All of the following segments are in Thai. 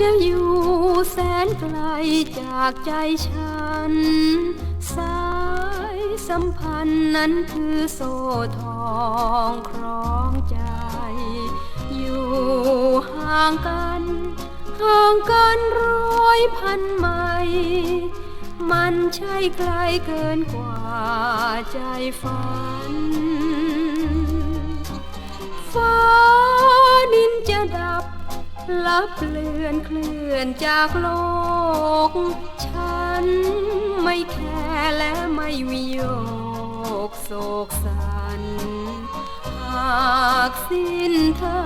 จะอยู่แสนไกลจากใจฉัน สายสัมพันธ์นั้นคือโซ่ทองคล้องใจ อยู่ห่างกัน ห่างกันร้อยพันไมล์มันใช่ไกลเกินกว่าใจฝัน ลับเลือนเคลื่อนจากโลก ฉันไม่แคร์และไม่วิโยกโศกสัน หากสิ้นเธอ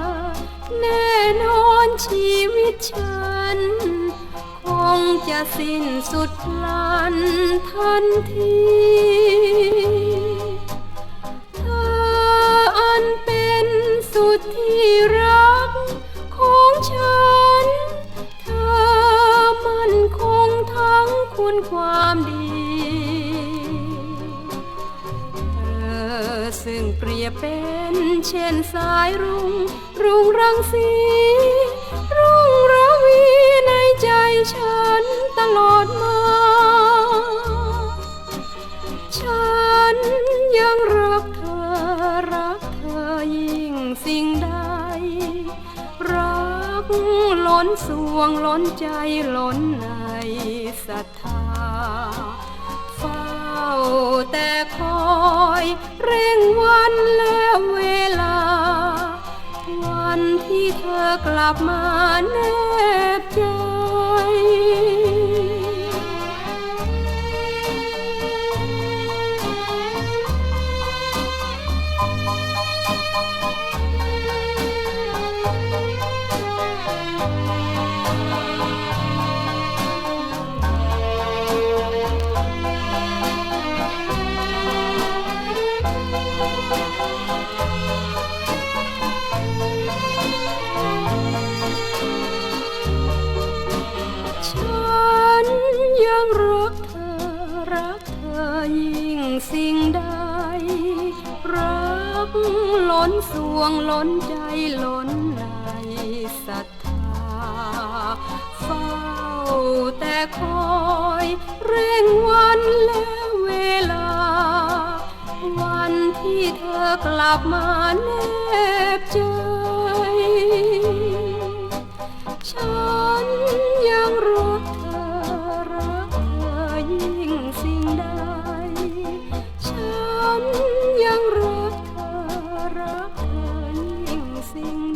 แน่นอนชีวิตฉัน คงจะสิ้นสุดพลันทันที คุณความดี เธอซึ่งเปรียบเป็นเช่นสายรุง้งรุ่งรังสีรุ่งระวีในใจฉันตลอดมา ฉันยังรักเธอรักเธอยิ่งสิ่งใดรัก ล้นสวงล้นใจล้นในศรัทธา เฝ้าแต่คอยเร่งวันและเวลา วันที่เธอกลับมาแนบใจ ล้นสวงล้นใจล้นในศรัทธาเฝ้าแต่คอยเร่งวันและเวลา วันที่เธอกลับมาแนบใจอ sing